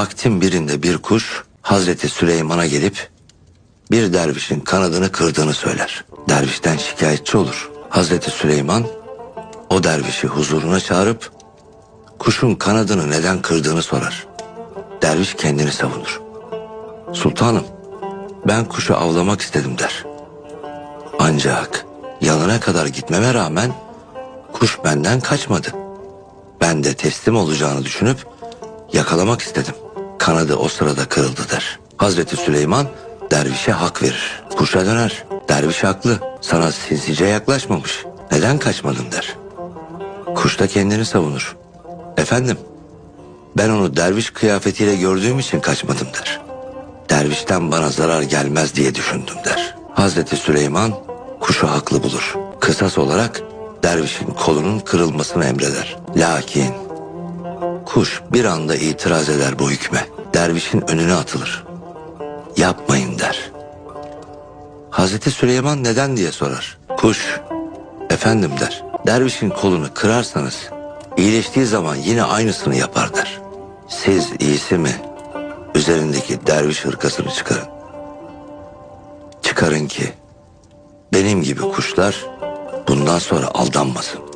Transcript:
Vaktin birinde bir kuş Hazreti Süleyman'a gelip bir dervişin kanadını kırdığını söyler. Dervişten şikayetçi olur. Hazreti Süleyman o dervişi huzuruna çağırıp kuşun kanadını neden kırdığını sorar. Derviş kendini savunur. Sultanım ben kuşu avlamak istedim der. Ancak yanına kadar gitmeme rağmen kuş benden kaçmadı. Ben de teslim olacağını düşünüp yakalamak istedim. Kanadı o sırada kırıldı der. Hazreti Süleyman dervişe hak verir. Kuşa döner. Derviş haklı. Sana sinsice yaklaşmamış. Neden kaçmadın der. Kuş da kendini savunur. Efendim ben onu derviş kıyafetiyle gördüğüm için kaçmadım der. Dervişten bana zarar gelmez diye düşündüm der. Hazreti Süleyman kuşu haklı bulur. Kısas olarak dervişin kolunun kırılmasını emreder. Lakin kuş bir anda itiraz eder bu hükme. Dervişin önüne atılır. Yapmayın der. Hazreti Süleyman neden diye sorar. Kuş efendim der. Dervişin kolunu kırarsanız iyileştiği zaman yine aynısını yapar der. Siz iyisi mi üzerindeki derviş hırkasını çıkarın. Çıkarın ki benim gibi kuşlar bundan sonra aldanmasın.